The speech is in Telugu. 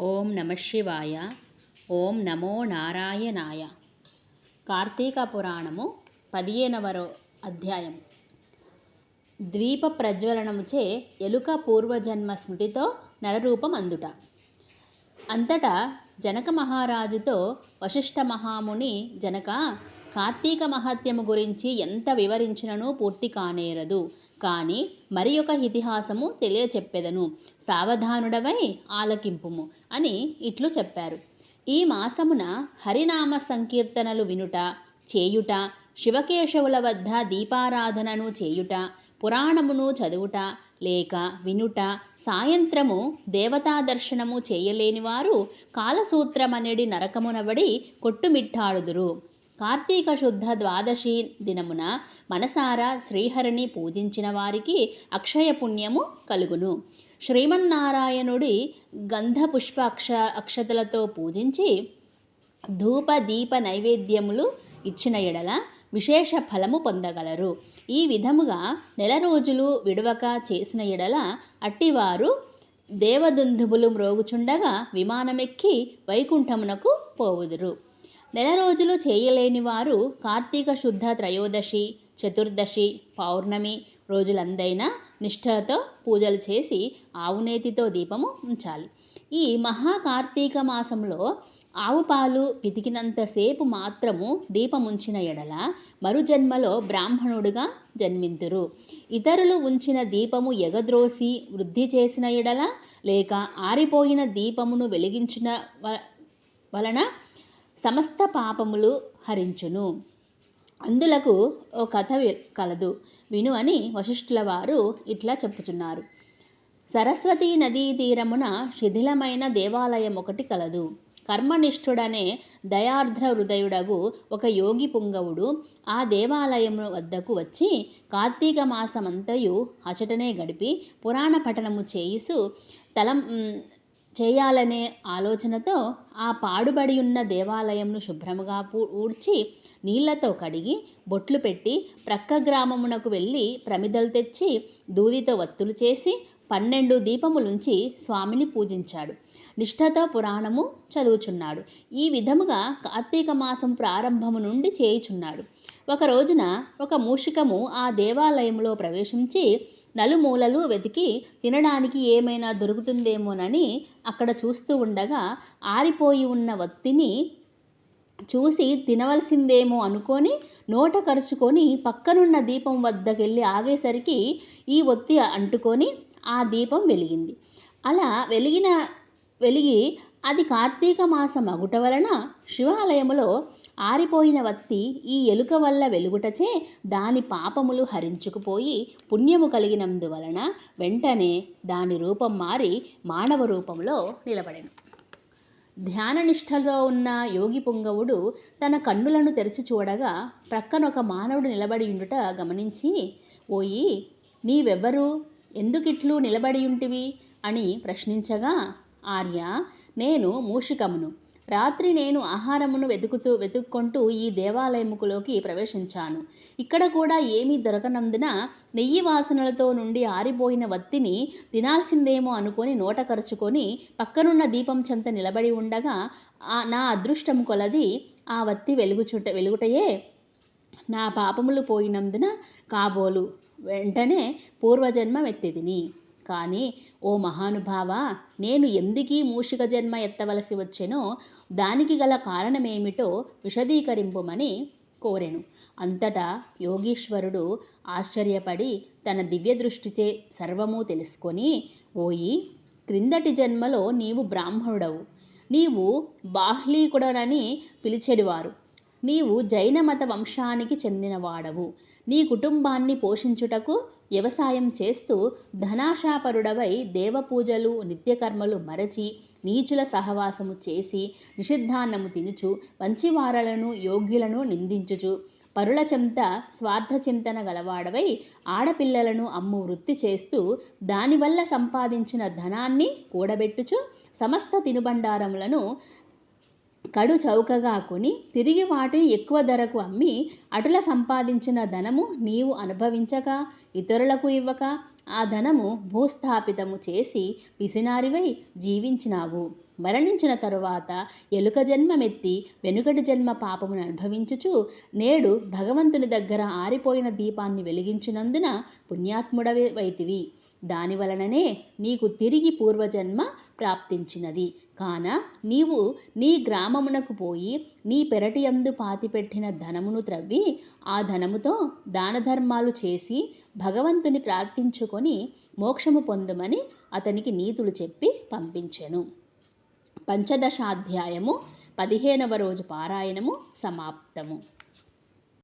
ఓం నమ శివాయ ఓం నమో నారాయణాయ. కార్తీక పురాణము పదిహేనవ అధ్యాయం. ద్వీప ప్రజ్వలనముచే ఎలుక పూర్వజన్మ స్మృతితో నరరూపం అందుట. అంతటా జనక మహారాజుతో వశిష్ఠ మహాముని జనక కార్తీక మహత్యము గురించి ఎంత వివరించినను పూర్తి కానేరదు. కానీ మరి ఒక ఇతిహాసము తెలియచెప్పెదను. సావధానుడవై ఆలకింపుము అని ఇట్లు చెప్పారు. ఈ మాసమున హరినామ సంకీర్తనలు వినుట చేయుట శివకేశవుల వద్ద దీపారాధనను చేయుట పురాణమును చదువుట లేక వినుట సాయంత్రము దేవతా దర్శనము చేయలేని వారు కాలసూత్రమనేడి నరకమునబడి కొట్టుమిట్టాడుదురు. కార్తీక శుద్ధ ద్వాదశి దినమున మనసారా శ్రీహరిని పూజించిన వారికి అక్షయ పుణ్యము కలుగును. శ్రీమన్నారాయణుడి గంధ పుష్ప అక్ష అక్షతలతో పూజించి ధూప దీప నైవేద్యములు ఇచ్చిన ఎడల విశేష ఫలము పొందగలరు. ఈ విధముగా నెల రోజులు విడవక చేసిన ఎడల అట్టివారు దేవదుందుబులు మ్రోగుచుండగా విమానమెక్కి వైకుంఠమునకు పోవుదురు. నెల రోజులు చేయలేని వారు కార్తీక శుద్ధ త్రయోదశి చతుర్దశి పౌర్ణమి రోజులందైనా నిష్ఠలతో పూజలు చేసి ఆవునేతితో దీపము ఉంచాలి. ఈ మహా కార్తీక మాసంలో ఆవు పాలు పితికినంతసేపు మాత్రము దీపముంచిన ఎడల మరుజన్మలో బ్రాహ్మణుడుగా జన్మింతురు. ఇతరులు ఉంచిన దీపము ఎగద్రోసి వృద్ధి చేసిన ఎడల లేక ఆరిపోయిన దీపమును వెలిగించిన వలన సమస్త పాపములు హరించును. అందులకు ఓ కథ కలదు. విను అని వశిష్ఠుల వారు ఇట్లా చెప్పుచున్నారు. సరస్వతీ నదీ తీరమున శిథిలమైన దేవాలయం ఒకటి కలదు. కర్మనిష్ఠుడనే దయార్ద్ర హృదయుడగు ఒక యోగి పుంగవుడు ఆ దేవాలయము వద్దకు వచ్చి కార్తీక మాసమంతయు అచటనే గడిపి పురాణ పఠనము చేయిసు తలం చేయాలనే ఆలోచనతో ఆ పాడుబడి ఉన్న దేవాలయంను శుభ్రముగా ఊడ్చి నీళ్ళతో కడిగి బొట్లు పెట్టి ప్రక్క గ్రామమునకు వెళ్ళి ప్రమిదలు తెచ్చి దూదితో వత్తులు చేసి పన్నెండు దీపములుంచి స్వామిని పూజించాడు. నిష్ఠతో పురాణము చదువుచున్నాడు. ఈ విధముగా కార్తీక మాసం ప్రారంభము నుండి చేయుచున్నాడు. ఒక రోజున ఒక మూషికము ఆ దేవాలయంలో ప్రవేశించి నలుమూలలు వెతికి తినడానికి ఏమైనా దొరుకుతుందేమోనని అక్కడ చూస్తూ ఉండగా ఆరిపోయి ఉన్న వత్తిని చూసి తినవలసిందేమో అనుకొని నోట కరుచుకొని పక్కనున్న దీపం వద్దకెళ్ళి ఆగేసరికి ఈ ఒత్తి అంటుకొని ఆ దీపం వెలిగింది. అలా వెలిగిన వెలిగి అది కార్తీక మాస అగుట వలన శివాలయములో ఆరిపోయిన వత్తి ఈ ఎలుక వల్ల వెలుగుటచే దాని పాపములు హరించుకుపోయి పుణ్యము కలిగినందువలన వెంటనే దాని రూపం మారి మానవ రూపంలో నిలబడెను. ధ్యాననిష్టలో ఉన్న యోగి పుంగవుడు తన కన్నులను తెరిచి చూడగా ప్రక్కన ఒక మానవుడు నిలబడి ఉండుట గమనించి ఓయి నీవెవ్వరు? ఎందుకిట్లు నిలబడియుంటివి అని ప్రశ్నించగా ఆర్య నేను మూషికమును. రాత్రి నేను ఆహారమును వెతుకుతూ వెతుక్కుంటూ ఈ దేవాలయముకులోకి ప్రవేశించాను. ఇక్కడ కూడా ఏమీ దొరకనందున నెయ్యి వాసనలతో నుండి ఆరిపోయిన వత్తిని తినాల్సిందేమో అనుకొని నోట కరుచుకొని పక్కనున్న దీపం చెంత నిలబడి ఉండగా నా అదృష్టం కొలది ఆ వత్తి వెలుగుచుట వెలుగుటయే? నా పాపములు పోయినందున కాబోలు. వెంటనే పూర్వజన్మ వెత్తిదిని కానీ ఓ మహానుభావ నేను ఎందుకీ మూషిక జన్మ ఎత్తవలసి వచ్చెనో దానికి గల కారణమేమిటో విశదీకరింపుమని కోరెను. అంతటా యోగీశ్వరుడు ఆశ్చర్యపడి తన దివ్య దృష్టిచే సర్వము తెలుసుకొని ఓయి క్రిందటి జన్మలో నీవు బ్రాహ్మణుడవు. నీవు బాహ్లీకుడనని పిలిచెడివారు. నీవు జైన మత వంశానికి చెందినవాడవు. నీ కుటుంబాన్ని పోషించుటకు వ్యవసాయం చేస్తూ ధనాశాపరుడవై దేవపూజలు నిత్యకర్మలు మరచి నీచుల సహవాసము చేసి నిషిద్ధాన్నము తినుచు వంచివారలను యోగ్యులను నిందించుచు పరుల చెంత స్వార్థ చింతన గలవాడవై ఆడపిల్లలను అమ్ము వృత్తి చేస్తూ దానివల్ల సంపాదించిన ధనాన్ని కూడబెట్టుచు సమస్త తినుబండారములను కడు చౌకగా కొని తిరిగి వాటిని ఎక్కువ ధరకు అమ్మి అటుల సంపాదించిన ధనము నీవు అనుభవించక ఇతరులకు ఇవ్వక ఆ ధనము భూస్థాపితము చేసి పిసినారివై జీవించినావు. మరణించిన తరువాత ఎలుక జన్మమెత్తి వెనుకటి జన్మ పాపమును అనుభవించుచు నేడు భగవంతుని దగ్గర ఆరిపోయిన దీపాన్ని వెలిగించినందున పుణ్యాత్ముడవి వైతివి. దాని వలననే నీకు తిరిగి పూర్వజన్మ ప్రాప్తించినది. కాన నీవు నీ గ్రామమునకు పోయి నీ పెరటియందు పాతిపెట్టిన ధనమును త్రవ్వి ఆ ధనముతో దానధర్మాలు చేసి భగవంతుని ప్రార్థించుకొని మోక్షము పొందమని అతనికి నీతులు చెప్పి పంపించెను. పంచదశాధ్యాయము పదిహేనవ రోజు పారాయణము సమాప్తము.